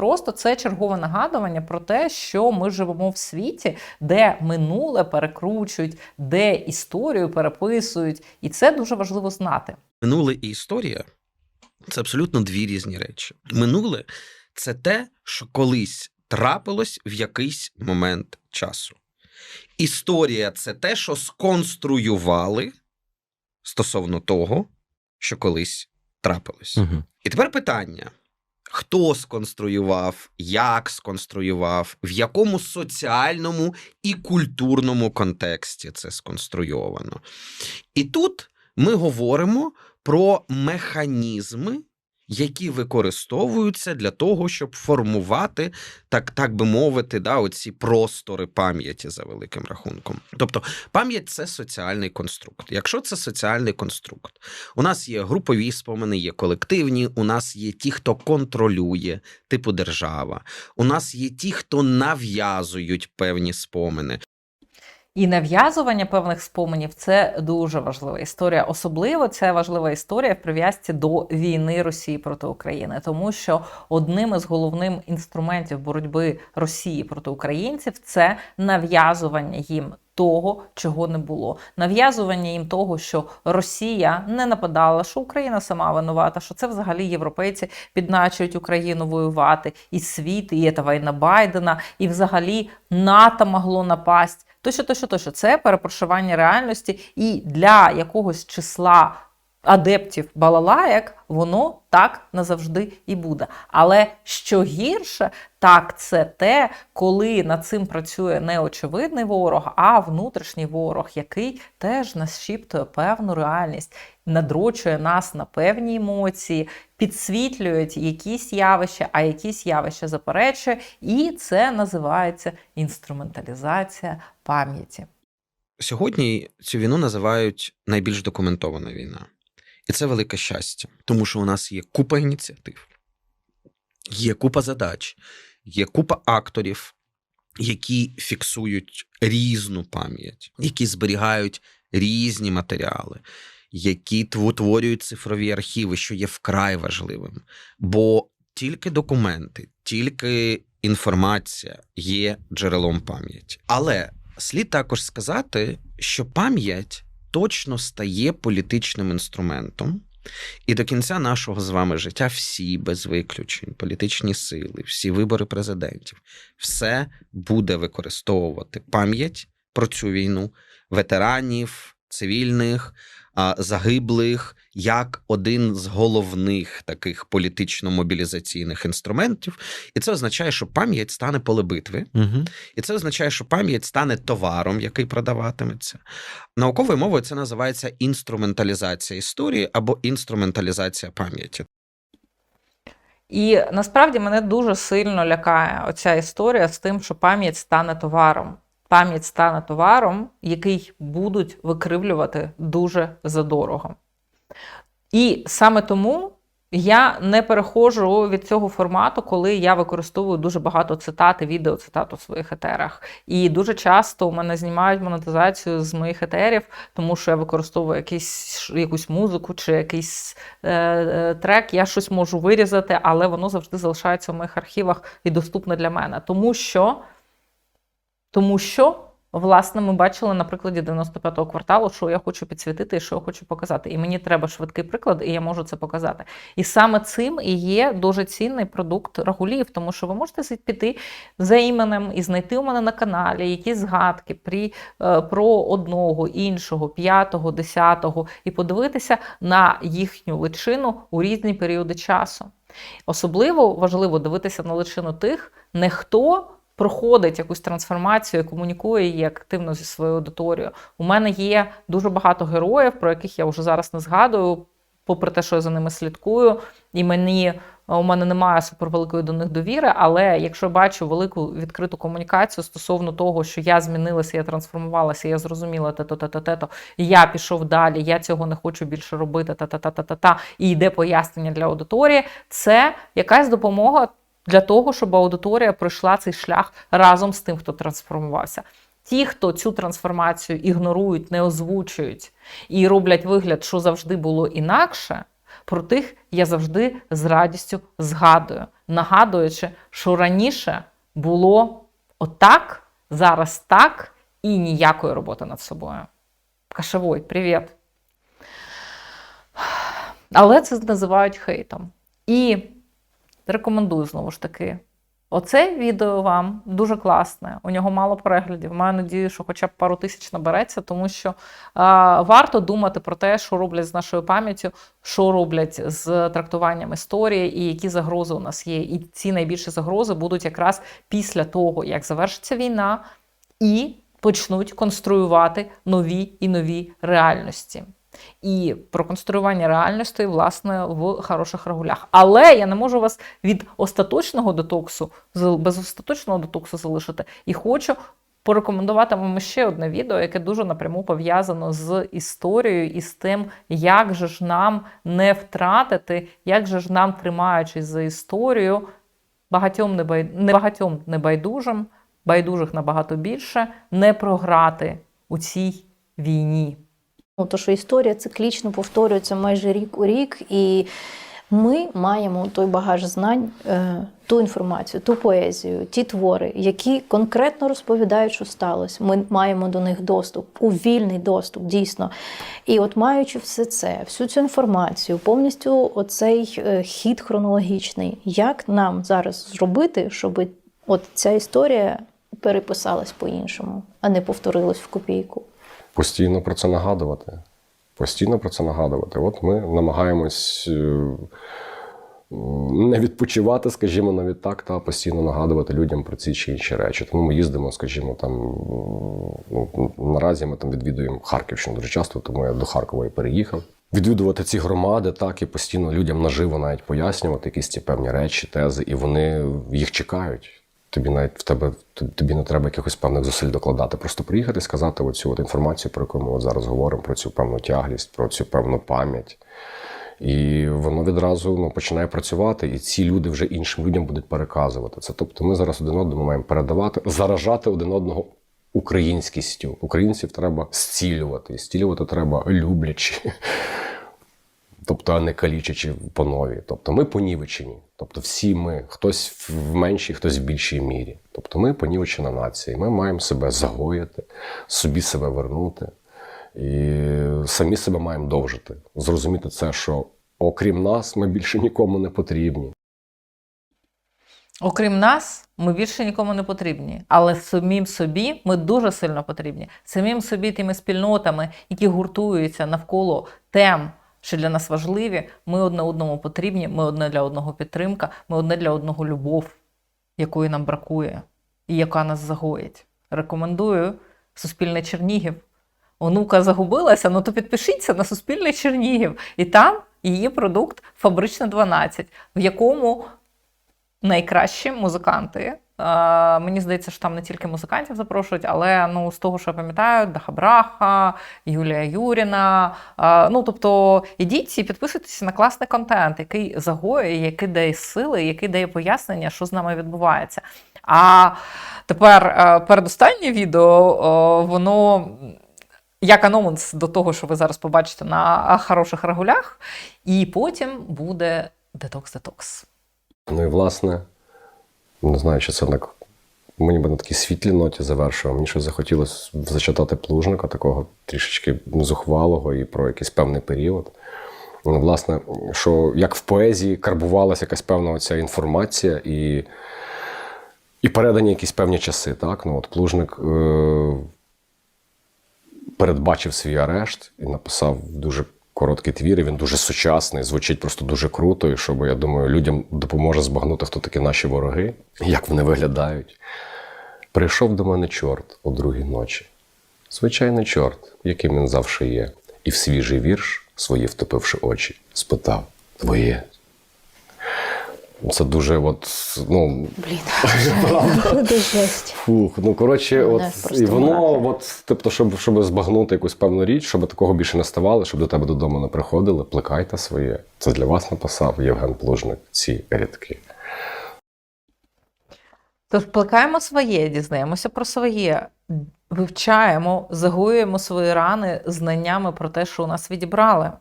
просто це чергове нагадування про те, що ми живемо в світі, де минуле перекручують, де історію переписують, і це дуже важливо знати. Минуле і історія це абсолютно дві різні речі. Минуле це те, що колись трапилось в якийсь момент часу. Історія це те, що сконструювали стосовно того, що колись трапилось. Угу. І тепер питання: хто сконструював, як сконструював, в якому соціальному і культурному контексті це сконструйовано. І тут ми говоримо про механізми, які використовуються для того, щоб формувати, так, так би мовити, да, оці простори пам'яті за великим рахунком. Тобто пам'ять це соціальний конструкт. Якщо це соціальний конструкт, у нас є групові спомини, є колективні, у нас є ті, хто контролює, типу держава, у нас є ті, хто нав'язують певні спомини. І нав'язування певних споменів це дуже важлива історія. Особливо це важлива історія в прив'язці до війни Росії проти України, тому що одним із головних інструментів боротьби Росії проти українців це нав'язування їм. Того, чого не було, нав'язування їм того, що Росія не нападала, що Україна сама винувата, що це взагалі європейці підначують Україну воювати, і світ, і це війна Байдена, і взагалі НАТО могло напасть. Тощо, тощо, тощо. Це перепрошування реальності, і для якогось числа адептів балалаєк воно так назавжди і буде. Але що гірше, так це те, коли над цим працює не очевидний ворог, а внутрішній ворог, який теж нашіптує певну реальність, надрочує нас на певні емоції, підсвітлюють якісь явища, а якісь явища заперечує, і це називається інструменталізація пам'яті. Сьогодні цю війну називають найбільш документована війна. І це велике щастя, тому що у нас є купа ініціатив, є купа задач, є купа акторів, які фіксують різну пам'ять, які зберігають різні матеріали, які утворюють цифрові архіви, що є вкрай важливим. Бо тільки документи, тільки інформація є джерелом пам'яті. Але слід також сказати, що пам'ять точно стає політичним інструментом. І до кінця нашого з вами життя всі без виключень, політичні сили, всі вибори президентів, все буде використовувати пам'ять про цю війну ветеранів, цивільних, загиблих як один з головних таких політично-мобілізаційних інструментів. І це означає, що пам'ять стане поле битви. Угу. І це означає, що пам'ять стане товаром, який продаватиметься. Науковою мовою це називається інструменталізація історії або інструменталізація пам'яті. І насправді мене дуже сильно лякає оця історія з тим, що пам'ять стане товаром. Пам'ять стане товаром, який будуть викривлювати дуже задорого. І саме тому я не переходжу від цього формату, коли я використовую дуже багато цитат і відеоцитат у своїх етерах. І дуже часто у мене знімають монетизацію з моїх етерів, тому що я використовую якийсь, якусь музику чи якийсь е, е, трек. Я щось можу вирізати, але воно завжди залишається в моїх архівах і доступне для мене. Тому що, тому що Власне, ми бачили на прикладі 95-го кварталу, що я хочу підсвітити і що я хочу показати. І мені треба швидкий приклад, і я можу це показати. І саме цим і є дуже цінний продукт рагулів, тому що ви можете піти за іменем і знайти у мене на каналі якісь згадки при, е, про одного, іншого, п'ятого, десятого, і подивитися на їхню личину у різні періоди часу. Особливо важливо дивитися на личину тих, не хто проходить якусь трансформацію, комунікує її активно зі своєю аудиторією. У мене є дуже багато героїв, про яких я вже зараз не згадую, попри те, що я за ними слідкую, і мені. У мене немає супервеликої до них довіри, але якщо бачу велику відкриту комунікацію стосовно того, що я змінилася, я трансформувалася, я зрозуміла те-то, те-то, те-то, і я пішов далі, я цього не хочу більше робити, та-та-та-та-та, і йде пояснення для аудиторії, це якась допомога для того, щоб аудиторія пройшла цей шлях разом з тим, хто трансформувався. Ті, хто цю трансформацію ігнорують, не озвучують і роблять вигляд, що завжди було інакше, Про тих я завжди з радістю згадую, нагадуючи, що раніше було отак, зараз так і ніякої роботи над собою. Кашевой, привіт. Але це називають хейтом. І рекомендую знову ж таки. Оце відео вам дуже класне. У нього мало переглядів. Маю надію, що хоча б пару тисяч набереться, тому що а, варто думати про те, що роблять з нашою пам'яттю, що роблять з трактуванням історії, і які загрози у нас є. І ці найбільші загрози будуть якраз після того, як завершиться війна, і почнуть конструювати нові і нові реальності. І про конструювання реальності, власне, в хороших регулях. Але я не можу вас від остаточного детоксу, без остаточного детоксу залишити. І хочу порекомендувати вам ще одне відео, яке дуже напряму пов'язано з історією і з тим, як же ж нам не втратити, як же ж нам, тримаючись за історію, багатьом небай... не багатьом небайдужим, байдужих набагато більше, не програти у цій війні. Ну, то, що історія циклічно повторюється майже рік у рік, і ми маємо той багаж знань, е, ту інформацію, ту поезію, ті твори, які конкретно розповідають, що сталося. Ми маємо до них доступ, у вільний доступ, дійсно. І от маючи все це, всю цю інформацію, повністю оцей е, хід хронологічний, як нам зараз зробити, щоб от ця історія переписалась по-іншому, а не повторилась в копійку. Постійно про це нагадувати. Постійно про це нагадувати. От ми намагаємось е, не відпочивати, скажімо, навіть так, та постійно нагадувати людям про ці чи інші речі. Тому ми їздимо, скажімо, там ну, наразі ми там відвідуємо Харківщину дуже часто, тому я до Харкова і переїхав. Відвідувати ці громади, так і постійно людям наживо навіть пояснювати якісь ці певні речі, тези, і вони їх чекають. Тобі навіть в тебе тобі не треба якихось певних зусиль докладати. Просто приїхати, сказати оцю от інформацію, про яку ми от зараз говоримо, про цю певну тяглість, про цю певну пам'ять. І воно відразу ну, починає працювати, і ці люди вже іншим людям будуть переказувати це. Тобто ми зараз один одному маємо передавати, заражати один одного українськістю. Українців треба зцілювати. І зцілювати треба люблячи. Тобто, а не калічачи по нові. Тобто ми понівечені. Тобто, всі ми, хтось в меншій, хтось в більшій мірі. Тобто ми понівечена нація. Ми маємо себе загоїти, собі себе вернути. І самі себе маємо довжити. Зрозуміти це, що окрім нас, ми більше нікому не потрібні. Окрім нас, ми більше нікому не потрібні. Але самим собі ми дуже сильно потрібні. Самим собі тими спільнотами, які гуртуються навколо тем, що для нас важливі, ми одне одному потрібні, ми одне для одного підтримка, ми одне для одного любов, якої нам бракує і яка нас загоїть. Рекомендую Суспільне Чернігів. Онука загубилася, ну то підпишіться на Суспільне Чернігів. І там її продукт Фабрична 12, в якому найкращі музиканти. Е, мені здається, що там не тільки музикантів запрошують, але ну, з того, що я пам'ятаю, Даха Браха, Юлія Юріна. Е, ну, тобто, ідіть і підписуйтесь на класний контент, який загоює, який дає сили, який дає пояснення, що з нами відбувається. А тепер е, передостаннє відео, воно. Як анонс до того, що ви зараз побачите на хороших регулях, і потім буде детокс-детокс. Ну і власне, не знаю, чи це так. Мені би на такій світлій ноті завершив. Мені щось захотілося зачитати плужника, такого трішечки зухвалого і про якийсь певний період. Ну, Власне, що як в поезії карбувалася якась певна оця інформація і, і передані якісь певні часи. Так? Ну, от Плужник е- передбачив свій арешт і написав дуже короткий твір. і Він дуже сучасний, звучить просто дуже круто. І щоб, я думаю, людям допоможе збагнути, хто такі наші вороги, як вони виглядають. Прийшов до мене чорт о другій ночі. Звичайний чорт, яким він завжди є, і в свіжий вірш, свої втопивши очі, спитав Твоє. Це дуже от, ну, Блін, це жесть. Фух, ну коротше, от і воно, от, тобто, щоб, щоб збагнути якусь певну річ, щоб такого більше не ставало, щоб до тебе додому не приходили, плекайте своє. Це для вас написав Євген Плужник ці рядки. Тож плекаємо своє, дізнаємося про своє, вивчаємо, загоюємо свої рани знаннями про те, що у нас відібрали.